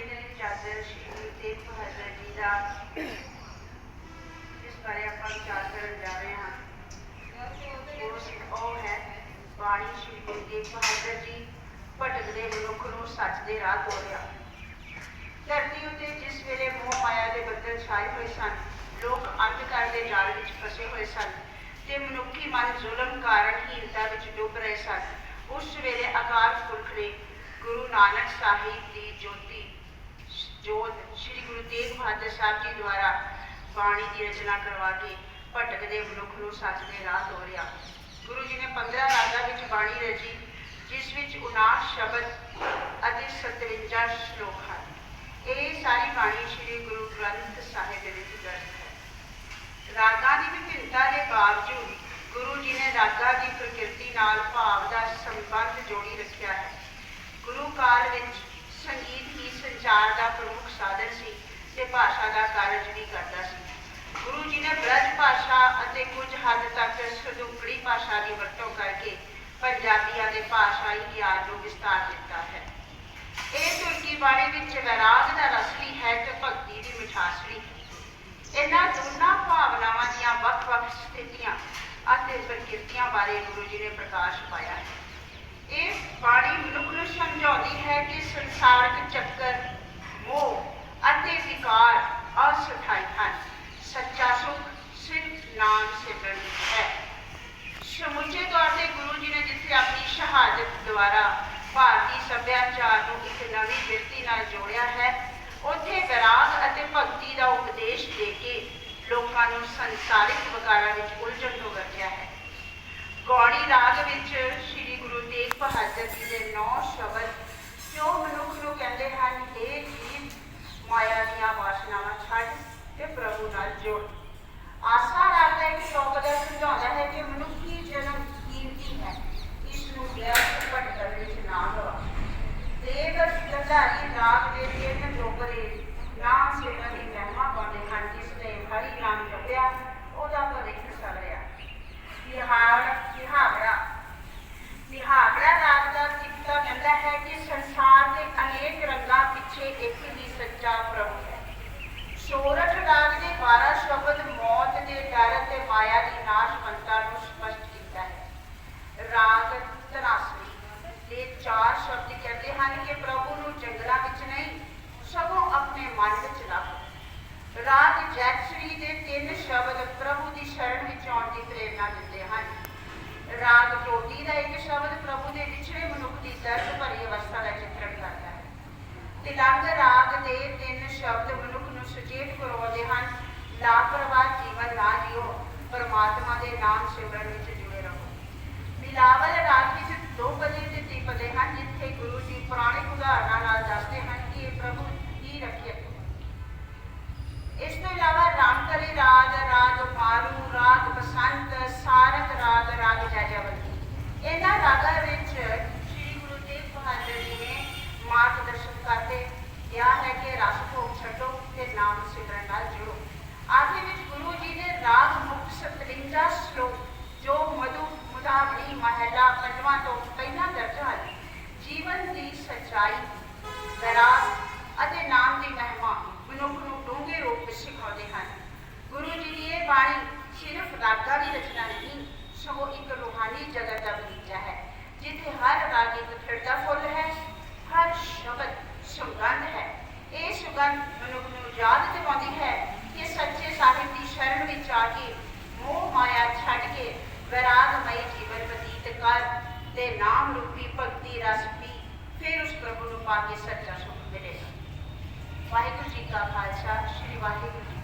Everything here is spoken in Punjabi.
ਦੀ ਚਾਦਰ ਸ਼੍ਰੀ ਤੇਗ ਬਹਾਦਰ ਜੀ ਦਾ ਜਿਸ ਬਾਰੇ ਆਪਾਂ ਵਿਚਾਰ ਕਰਨ ਜਾ ਰਹੇ ਹਾਂ, ਉਹ ਉਹ ਹੈ ਬਾਣੀ ਸ਼੍ਰੀ ਗੁਰੂ ਤੇਗ ਬਹਾਦਰ ਜੀ ਭਟਕਦੇ ਮਨੁੱਖ ਨੂੰ ਸੱਚ ਦੇ ਰਾਹ ਤੋਰਿਆ ਧਰਤੀ ਉੱਤੇ ਜਿਸ ਵੇਲੇ ਮੋਹ ਮਾਇਆ ਦੇ ਬੱਦਲ ਛਾਏ ਹੋਏ ਸਨ, ਲੋਕ ਅੰਧਕਾਰ ਦੇ ਜਾਲ ਵਿੱਚ ਫਸੇ ਹੋਏ ਸਨ ਤੇ ਮਨੁੱਖੀ ਮਨ ਜ਼ੁਲਮ ਕਾਰਨ ਹੀਨਤਾ ਵਿੱਚ ਡੁੱਬ ਰਹੇ ਸਨ। ਉਸ ਵੇਲੇ ਅਕਾਲ ਪੁਰਖ ਨੇ ਗੁਰੂ ਨਾਨਕ ਸਾਹਿਬ ਦੀ ਜੋਤੀ ਜੋ ਸ੍ਰੀ ਗੁਰੂ ਤੇਗ ਬਹਾਦਰ ਸਾਹਿਬ ਜੀ ਦੁਆਰਾ ਬਾਣੀ ਦੀ ਰਚਨਾ ਕਰਵਾ ਕੇ ਭਟਕਦੇ ਮਨੁੱਖ ਨੂੰ ਸੱਚ ਦੇ ਰਾਹ ਤੋਰਿਆ। ਗੁਰੂ ਜੀ ਨੇ 15 ਰਾਗਾਂ ਵਿੱਚ ਬਾਣੀ ਰਚੀ, ਜਿਸ ਵਿੱਚ 59 ਸ਼ਬਦ ਅਤੇ 57 ਸ਼ਲੋਕ ਹਨ। ਇਹ ਸਾਰੀ ਬਾਣੀ ਸ੍ਰੀ ਗੁਰੂ ਗ੍ਰੰਥ ਸਾਹਿਬ ਦੇ ਵਿੱਚ ਦਰਜ ਹੈ। ਰਾਗਾਂ ਦੀ ਵਿਭਿੰਨਤਾ ਦੇ ਬਾਵਜੂਦ ਗੁਰੂ ਜੀ ਨੇ ਰਾਗਾਂ ਦੀ ਪ੍ਰਕਿਰਤੀ ਨਾਲ ਭਾਵ ਦਾ ਸੰਬੰਧ ਜੋੜੀ ਰੱਖਿਆ ਹੈ। ਗੁਰੂ ਕਾਲ ਵਿੱਚ ਸੰਗੀਤ ਹੀ ਸੰਚਾਰ ਦਾ ਪ੍ਰਮੁੱਖ ਸਾਧਨ ਸੀ ਤੇ ਭਾਸ਼ਾ ਦਾ ਕਾਰਜ ਵੀ ਕਰਦਾ ਸੀ। ਗੁਰੂ ਜੀ ਨੇ ਬ੍ਰਜ ਭਾਸ਼ਾ ਅਤੇ ਕੁਝ ਹੱਦ ਤੱਕ ਸਦੂਕੜੀ ਭਾਸ਼ਾ ਦੀ ਵਰਤੋਂ ਕਰਕੇ ਪੰਜਾਬੀਆਂ ਦੇ ਭਾਸ਼ਾਈ ਗਿਆਨ ਨੂੰ ਵਿਸਤਾਰ ਦਿੱਤਾ ਹੈ। ਇਹ ਤੁਰਕੀ ਬਾਣੀ ਵਿੱਚ ਵੈਰਾਗ ਦਾ ਰਸ ਵੀ ਹੈ ਤੇ ਭਗਤੀ ਦੀ ਮਿਠਾਸ ਵੀ ਇਹਨਾਂ ਦੋਨਾਂ ਭਾਵਨਾਵਾਂ ਦੀਆਂ ਵੱਖ-ਵੱਖ ਸਥਿਤੀਆਂ ਅਤੇ ਪ੍ਰਕਿਰਤੀਆਂ ਬਾਰੇ ਗੁਰੂ ਜੀ ਨੇ ਪ੍ਰਕਾਸ਼ ਪਾਇਆ ਹੈ। ਇਹ ਬਾਣੀ ਮਨੁੱਖ ਨੂੰ ਸਮਝਾਉਂਦੀ ਹੈ ਕਿ ਸੰਸਾਰਕ ਚੱਕਰ ਮੋਹ ਅਸਥਾਈ ਹਨ। ਸੱਚਾ ਸੁਖ ਸਿਰਫ ਨਾਮ ਸਿਮਰਨ ਹੈ। ਸਮੁੱਚੇ ਤੌਰ ਤੇ ਗੁਰੂ ਜੀ ਨੇ ਜਿੱਥੇ ਆਪਣੀ ਸ਼ਹਾਦਤ ਦੁਆਰਾ ਭਾਰਤੀ ਸੱਭਿਆਚਾਰ ਨੂੰ ਇੱਕ ਨਵੀਂ ਬਿਰਤੀ ਨਾਲ ਜੋੜਿਆ ਹੈ, ਉੱਥੇ ਵਿਰਾਗ ਅਤੇ ਭਗਤੀ ਦਾ ਉਪਦੇਸ਼ ਦੇ ਕੇ ਲੋਕਾਂ ਨੂੰ ਸੰਸਾਰਿਕ ਵਿਕਾਰਾਂ ਵਿੱਚ ਉਲਝਣ ਤੋਂ ਬਚਿਆ ਹੈ। ਗੌੜੀ ਰਾਗ ਵਿੱਚ ਸ੍ਰੀ ਗੁਰੂ ਤੇਗ ਬਹਾਦਰ ਜੀ ਦੇ ਨੌ ਸ਼ਬਦ ਜੋ ਮਨੁੱਖ ਨੂੰ ਕਹਿੰਦੇ ਹਨ ਇਹ ਜੀਵ, ਮਾਇਆ ਦੀਆਂ ਵਾਸਨਾਵਾਂ ਛੱਡ ਤੇ ਪ੍ਰਭੂ ਨਾਲ ਜੁੜ ਆਸਾ ਰਾਗ ਦਾ ਇੱਕ ਸ਼ਲੋਕ ਦਾ ਸਮਝਾਉਂਦਾ ਹੈ ਕਿ ਮਨੁੱਖੀ ਜਨਮ ਕੀਮਤੀ ਹੈ ਇਸ ਨੂੰ ਵਿਅਰਥ ਭਟਕਣ ਵਿੱਚ ਨਾ ਲਵਾ ਦੇਵ ਗੰਧਾਰੀ ਰਾਗ ਦੇ ਤਿੰਨ ਡੋਗਰੇ ਨਾਮ ਸਿਮਰਨ ਦੀ ਮਹਿਮਾ ਪਾਉਂਦੇ ਹਨ ਜਿਸ ਨੇ ਹਰੀ ਨਾਮ ਜਪਿਆ ਉਹਦਾ ਭਵਿੱਖ ਸਵਰਿਆ ਬਿਹਾਰ ਬਿਹਾਵਰਾ ਬਿਹਾਵਰਾ ਰਾਗ ਦਾ ਸਿੱਖਤਾ ਕਹਿੰਦਾ ਹੈ ਕਿ ਸੰਸਾਰ ਦੇ ਅਨੇਕ ਰੰਗਾਂ ਪਿੱਛੇ ਇੱਕ ਹੀ ਸੱਚਾ ਪ੍ਰਭੂ ਹੈ ਸੋਰਠ ਰਾਗ ਦੇ 12 ਸ਼ਬਦ ਮੌਤ ਦੇ ਡਰ ਤੇ ਮਾਇਆ ਦੀ ਨਾਸ਼ਵੰਤਾ ਨੂੰ ਸਪਸ਼ਟ ਕੀਤਾ ਹੈ ਰਾਗ ਤਨਾਸਰੀ ਦੇ ਚਾਰ ਸ਼ਬਦ ਕਹਿੰਦੇ ਹਨ ਕਿ ਪ੍ਰਭੂ ਨੂੰ ਜੰਗਲਾਂ ਵਿੱਚ ਨਹੀਂ, ਸਗੋਂ ਆਪਣੇ ਮਨ ਵਿੱਚ ਲੱਭ ਰਾਗ ਜੈਕਸ਼ਰੀ ਦੇ ਤਿੰਨ ਸ਼ਬਦ ਪ੍ਰਭੂ ਦੀ ਸ਼ਰਨ ਵਿੱਚ ਆਉਣ ਦੀ ਪ੍ਰੇਰਣਾ ਦਿੰਦੇ ਹਨ। ਰਾਗ ਟੋਟੀ ਦਾ ਇੱਕ ਸ਼ਬਦ ਪ੍ਰਭੂ ਦੇ ਵਿਛੜੇ ਮਨੁੱਖ ਦੀ ਦਰਦ ਭਰੀ ਅਵਸਥਾ ਦਾ ਚਿੱਤਰਣ ਕਰਦਾ ਹੈ। ਤਿਲੰਗ ਰਾਗ ਦੇ ਤਿੰਨ ਸ਼ਬਦ ਮਨੁੱਖ ਨੂੰ ਸੁਚੇਤ ਕਰਵਾਉਂਦੇ ਹਨ। ਲਾਪਰਵਾਹ ਜੀਵਨ ਨਾ ਜਿਓ, ਪਰਮਾਤਮਾ ਦੇ ਨਾਮ ਸਿਮਰਨ ਵਿੱਚ ਜੁੜੇ ਰਹੋ। ਮਿਲਾਵਲ ਰਾਗ ਵਿੱਚ ਦੋ ਪਦੇ ਤੇ ਤ੍ਰਿਪਦੇ ਹਨ ਗੁਰੂ ਜੀ ਪੁਰਾਣੇ ਉਦਾਹਰਨਾਂ ਨਾਲ ਦੱਸਦੇ ਹਨ ਕਿ ਪ੍ਰਭੂ ਹੀ ਰੱਖਿਆ। ਇਸ ਤੋਂ ਇਲਾਵਾ ਰਾਮਕਲੀ ਰਾਗ ਰਾਗ ਮਾਰੂ ਰਾਗ ਬਸੰਤ ਸਾਰਕ ਰਾਗ ਰਾਗ ਜਾਜਾਵਲੀ ਇਹਨਾਂ ਰਾਗਾਂ ਵਿੱਚ ਸ੍ਰੀ ਗੁਰੂ ਤੇਗ ਬਹਾਦਰ ਜੀ ਨੇ ਮਾਰਗਦਰਸ਼ਨ ਕਰਦੇ ਕਿਹਾ ਹੈ ਕਿ ਰਸ ਭੋਗ ਛੱਡੋ ਤੇ ਨਾਮ ਸਿਮਰਨ ਨਾਲ ਜੁੜੋ। ਆਖਿਰ ਵਿੱਚ ਗੁਰੂ ਜੀ ਨੇ ਰਾਗ ਮੁਕਤ ਸਤਲਿੰਗਾ ਸ਼ਲੋਕ, ਜੋ ਮਧੂ ਮੁਦਾਵਣੀ ਮਹਲਾ ਪੰਜਵਾਂ ਤੋਂ ਪਹਿਲਾਂ ਦਰਜ ਹਨ ਜੀਵਨ ਦੀ ਸੱਚਾਈ ਅਤੇ ਨਾਮ ਦੀ ਮਹਿਮਾ ਮਨੁੱਖ ਨੂੰ ਡੂੰਘੇ ਰੂਪ ਵਿੱਚ ਸਿਖਾਉਂਦੇ ਹਨ। ਗੁਰੂ ਜੀ ਦੀ ਇਹ ਬਾਣੀ ਸਿਰਫ ਰਾਗਾਂ ਦੀ ਰਚਨਾ ਨਹੀਂ, ਸਗੋਂ ਇੱਕ ਰੂਹਾਨੀ ਜਗਤ ਦਾ ਬਗੀਚਾ ਹੈ, ਜਿੱਥੇ ਹਰ ਰਾਗ ਇੱਕ ਖਿੜਦਾ ਫੁੱਲ ਹੈ, ਹਰ ਸ਼ਬਦ ਸੁਗੰਧ ਹੈ। ਇਹ ਸੁਗੰਧ ਮਨੁੱਖ ਨੂੰ ਯਾਦ ਦਿਵਾਉਂਦੀ ਹੈ ਕਿ ਸੱਚੇ ਸਾਹਿਬ ਦੀ ਸ਼ਰਨ ਵਿੱਚ ਆ ਕੇ ਮੋਹ ਮਾਇਆ ਛੱਡ ਕੇ ਵਿਰਾਗਮਈ ਜੀਵਨ ਬਤੀਤ ਕਰ ਤੇ ਨਾਮ ਰੂਪੀ ਭਗਤੀ ਰਸ ਫਿਰ ਉਸ ਪ੍ਰਭੂ ਨੂੰ ਪਾ ਕੇ ਸੱਚਾ ਸੁਖ ਮਿਲੇਗਾ। ਵਾਹਿਗੁਰੂ ਜੀ ਕਾ ਖਾਲਸਾ, ਸ੍ਰੀ ਵਾਹਿਗੁਰੂ ਜੀ